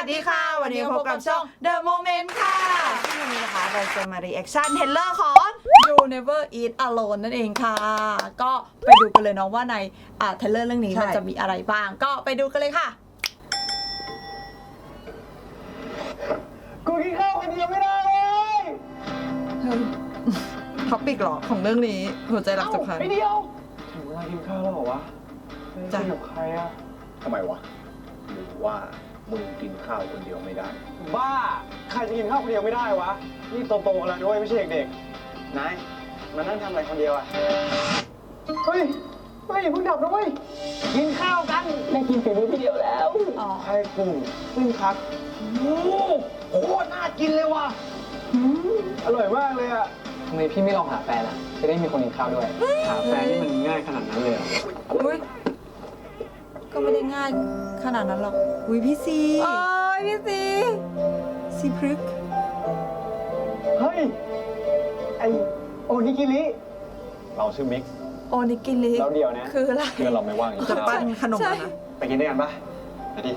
วันนี้พบกับช่อง The Moment ค่ะที่วันนี้นะคะเราจะมา reaction เทเลอร์ของ You Never Eat Alone นั่นเองค่ะ ก็ไปดูกันเลยเนาะว่าในอ่าเทเลอร์เรื่องนี้ใช่มันจะมีอะไรบ้าง ก็ไปดูกันเลยค่ะ กูกินข้าวคนเดียวไม่ได้เลยท็อปิกหรอของเรื่องนี้หัวใจรักสำคัญไอเดียวถึงเวลากินข้าวแล้วเหรอวะไม่ได้จ้ะกินกับใครอะทำไมวะหรือว่า มึงกินข้าวคนเดียวไม่ได้ บ้า ใครจะกินข้าวคนเดียวไม่ได้วะ นี่โตๆกันแล้วด้วยไม่ใช่เด็กๆ นาย มานั่งทำอะไรคนเดียวอะเฮ้ยเฮ้ยอย่าเพิ่งดับนะเว้ย กินข้าวกันแม่กินฝีมือพี่เดียวแล้วอ๋อไข่กุ้งซึ่งครับโอ้โหโคตรน่ากินเลยว่ะอืมอร่อยมากเลยอะทำไมพี่ไม่ลองหาแฟนอะจะได้มีคนกินข้าวด้วย หาแฟนนี่มันง่ายขนาดนั้นเลยเหรออุ้ย ก็ไม่ได้ง่ายขนาดนั้นหรอกอุ้ยพี่ซีโอ้ยพี่ซีซีพรึกเฮ้ย ไอโอนิกิริเราชื่อมิก โอนิกิริเราเดียวนะ คืออะไรเพื่อนเราไม่ว่างกินจะข้าวปั้นขนมใช่แล้วนะไปกินด้วยกันปะไปดิ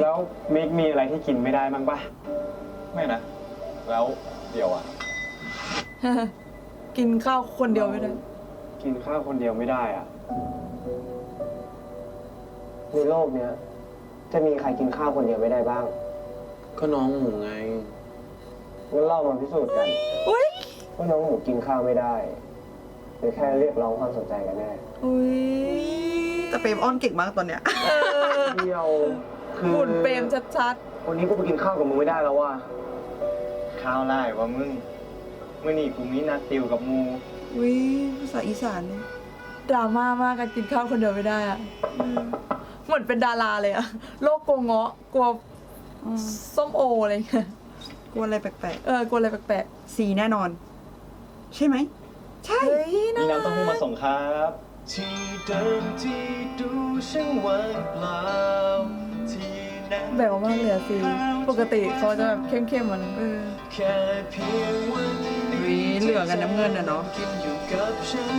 แล้วเมกมีอะไรที่กินไม่ได้บ้างปะไม่นะ แล้วเดี๋ยวอะ กินข้าวคนเดียวไม่ได้ กินข้าวคนเดียวไม่ได้อะ ในโลกเนี้ย จะมีใครกินข้าวคนเดียวไม่ได้บ้าง ก็น้องหมูไง งั้นเรามาพิสูจน์กันอุ้ยว่าน้องหมูกินข้าวไม่ได้หรือแค่เรียกร้องความสนใจกันแน่อุ้ยแต่เปรมอ้อนเก่งมากตอนเนี้ยเออเดียวคือหุ่นเปรมชัดวันนี้กูไปกินข้าวกับมึงไม่ได้แล้วว่ะข้าวไล่ว่ามึงเมื่อนี่กูมีนัดติวกับมูอุ้ยภาษาอีสานเนี่ยๆดราม่ามากกันกินข้าวคนเดียวไม่ได้อะ เหมือนเป็นดาราเลยอะโลกกลัวเงาะกลัวอืมส้มโออะไรเงี้ยกลัวอะไรแปลกเออกลัวอะไรแปลกๆซีแน่นอน ใช่ไหม ใช่ๆเฮ้ยมีน้ำเต้าหู้มาส่งครับ ที่เดิมที่ดูช่างว่างเปล่าที่นั้นแบบมากเลยอะซีปกติเขาจะแบบเข้มๆมันเออแค่เพียงวันอุ๊ยนี้เหลืองกับน้ำเงินอะเนาะกินอยู่กับฉัน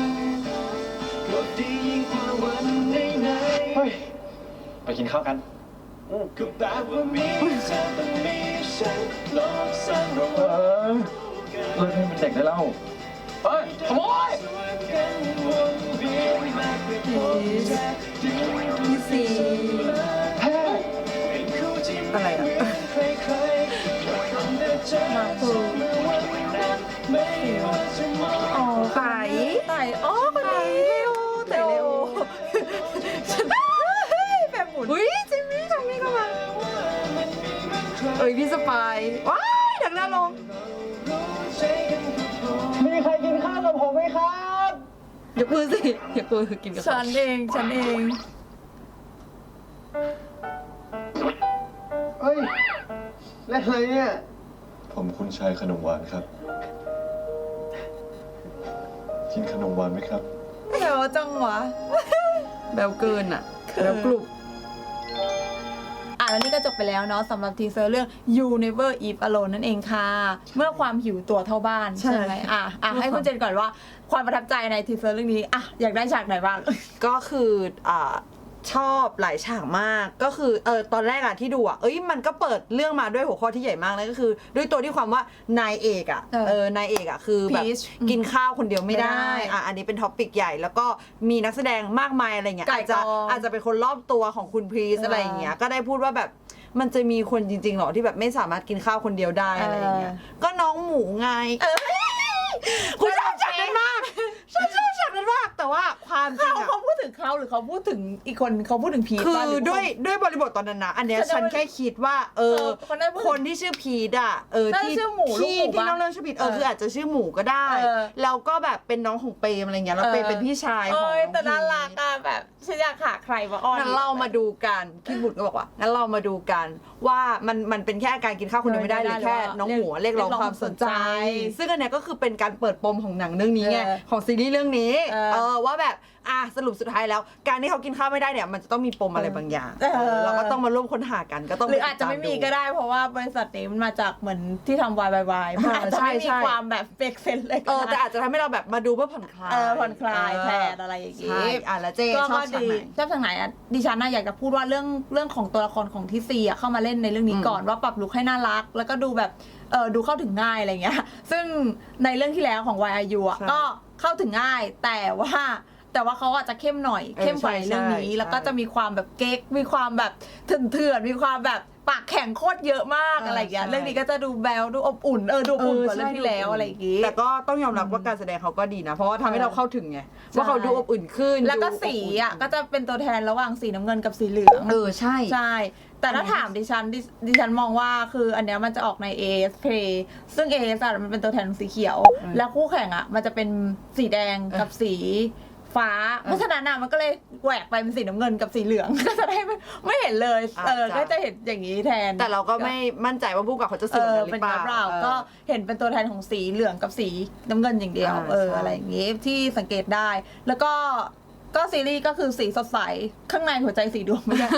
ก็ดียิ่งกว่าวันไหนเฮ้ย ไปกินข้าวกันๆก็แบบว่ามีเธอต้องมีฉันโลกสร้างเราเออเลิกให้มันเด็กได้แล้วเฮ้ยขโมยส่วนกันวนเวียนมาเพื่อพบเธอดึงพี่ซีเป็นคู่ที่อะไรอะ เอ้ยพี่สปายว้ายดักหน้าลง มีใครกินข้าวกับผมไหมครับ ยกมือสิ ยกมือกินกับฉันเองฉันเองเฮ้ยเล่นอะไรเนี่ย ผมคุณชายขนมหวานครับ กินขนมหวานไหมครับแต่ว่าจังหวะ แบลเกินอะ แบลกรุบอะ แล้วนี่ก็จบไปแล้วเนาะสำหรับทีเซอร์เรื่อง You Never Eat Alone นั่นเองค่ะ เมื่อความหิวตัวเท่าบ้านใช่ใช่ไหมอะอะให้คุณเจนก่อนว่าความประทับใจในทีเซอร์เรื่องนี้อะอยากได้ฉากไหนบ้าง ก็คืออ่า ชอบหลายฉากมากก็คือเออตอนแรกอะที่ดูอะเอ้ยมันก็เปิดเรื่องมาด้วยหัวข้อที่ใหญ่มากเลยก็คือ ด้วยตัวที่ความว่านายเอกอะเออเออนายเอกอะคือแบบ Peach กินข้าวคนเดียวไม่ได้ไม่ได้อะอันนี้เป็นท็อปิกใหญ่ แล้วก็มีนักแสดงมากมายอะไรเงี้ยไก่อาจจะกองอาจจะเป็นคนรอบตัวของคุณพรีสเออออะไรอย่างเงี้ยก็ได้พูดว่าแบบมันจะมีคนจริงๆหรอที่แบบไม่สามารถกินข้าวคนเดียวได้อะไรอย่างเงี้ยเออ ก็น้องหมูไงเออคุณชอบฉากนั้นมากฉันชอบฉากนั้นมากแต่ว่าความจริเขางอะ เขาพูด ถึงเขาหรือเขาพูดถึงอีกคนเขาพูดถึงพีทคือป่ะหรืด้วยเขาด้วยบริบทตอนนั้นนะ อันเนี้ยฉัฉันนจะแค่คิดว่าเออเออ คนนั้นพูด คนที่ชื่อพีดอะ เออน่าจะที่ชื่อหมูลูกที่หมูที่ปะน้องเรื่องชื่อผิดเออเออคืออาจจะชื่อหมูก็ได้ เออ แล้วก็แบบเป็นน้องของเปรมอะไรเงี้ยแล้วเปรมเออเป็นพี่ชายของเอ้ยแต่น้น่าองพีรักอะแบบฉันอยากหาใครมาอ้อน งั้นเรามาดูกันพี่บุตรก็บอกว่างั้นเรามาดูกัน ว่ามันมันเป็นแค่การกินข้าวคนเดียวไม่ได้หรือแค่น้องหมูเรียกร้องความสนใจ ซึ่งอันเนี้ยก็คือเป็นการเปิดปมของหนังเรื่องนี้ไงเออของซีรีส์เรื่องนี้เออเออว่าแบบอะสรุปสุดท้ายแล้ว การที่เขากินข้าวไม่ได้เนี่ยมันจะต้องมีปมอะไรบางอย่างเออเออเราก็ต้องมาร่วมค้นหากันก็ต้องหรืออาจจะไม่มีก็ได้ได้เพราะว่าบริษัทนี้มันมาจากเหมือนที่ทำวายวายวายมันอาจจะใช่ไม่มีใช่ความแบบเฟกเซนเลยก็เออแต่ได้อาจจะทำให้เราแบบมาดูเพื่อผ่อนคลายเออผ่อนคลายเออแทนอะไรอย่างงี้ใช่อะแล้วเจ๊ก็ชอบก็ฉากดีไหนชอบทางไหนอะดิฉันน่ะอยากจะพูดว่าเรื่องเรื่องของตัวละครของที่ซีอะเข้ามาเล่นล่นในเรื่องนี้อืมก่อนว่าปรับลุคให้น่ารัก แล้วก็ดูแบบเออดูเข้าถึงง่ายอะไรเงี้ย ซึ่งในเรื่องที่แล้วของ YIU อะใช่ ก็เข้าถึงง่ายแต่ว่า แต่ว่าเขาอาจจะเข้มหน่อยเออเข้มกว่าในใช่เรื่องนี้ใช่แล้วก็จะมีความแบบเก๊กมีความแบบเถื่อนๆมีความแบบปากแข็งโคตรเยอะมากเออออะไรเงี้ยใช่เรื่องนี้ก็จะดูแบวดูอบอุ่นเออดูอบอุ่นกว่าใช่เรื่องที่แล้วอะไรอย่างงี้ แต่ก็ต้องยอมรับว่าการแสดงเขาก็ดีนะ เพราะว่าทำให้เราเข้าถึงไงว่าเขาดูอบอุ่นขึ้น แล้วก็ดูอบสีอุ่นอะก็จะเป็นตัวแทนระหว่างสีน้ำเงินกับสีเหลืองเออใช่ใช่ แต่ถ้าอันนี้ถามดิฉันดิดิฉันมองว่าคืออันเนี้ยมันจะออกใน AS Play ซึ่ง AS อะมันเป็นตัวแทนของสีเขียว แล้วคู่แข่งอะมันจะเป็นสีแดงกับสี ฟ้า เพราะฉะนั้นอะมันก็เลยแหวกไปเป็นสีน้ำเงินกับสีเหลือง ก็จะได้ไม่ไม่เห็นเลยเอออ่าจ้ะก็จะเห็นอย่างนี้แทนแต่เราก็ไม่มั่นใจว่าผู้กำกับเขาจะเอสื่ออแบบนั้นหเป็รืนอเปล่าเปล่าเออก็เห็นเป็นตัวแทนของสีเหลืองกับสีน้ำเงินอย่างเดียวอ่าเออใช่อะไรอย่างงี้ที่สังเกตได้แล้วก็ ก็ซีรีส์ก็คือสีสดใสข้างในหัวใจสีดวงไม่ใช่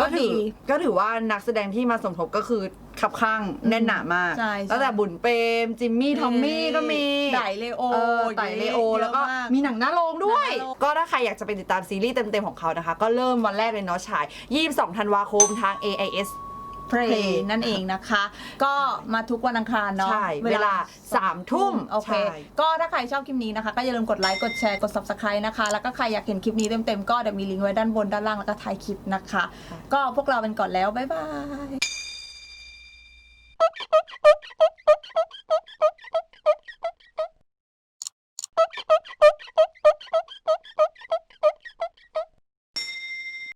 ก็ก็ถืดี อก็ถือว่านักแสดงที่มาสมทบก็คือขับข้างแน่นหนามากใช่ใช่ ตั้งแต่บุญเปรมจิมมี่ทอมมี่ก็มี ไดเลโอเออไต่เลโอเยอะแล้วก็มากมี หนังหน้าโรงด้วย หนังหน้าโรง ก็ถ้าใครอยากจะไปติดตามซีรีส์เต็ม ๆ ของเขานะคะ ก็เริ่มวันแรกเลยเนาะฉาย 22 ธันวาคมทาง AIS เพล Play นั่นเองนะคะ ก็มาทุกวันอังคารเนาะใช่ เวลาสามทุ่มโอเคใช่ก็ถ้าใครชอบคลิปนี้นะคะ ก็อย่าลืมกดไลค์ กดแชร์ กด subscribe นะคะ แล้วก็ใครอยากเห็นคลิปนี้เต็มๆ ก็เดี๋ยวมีลิงก์ไว้ด้านบนด้านล่างแล้วก็ท้ายคลิปนะคะ ก็พวกเราเป็นก่อนแล้ว บ๊ายบาย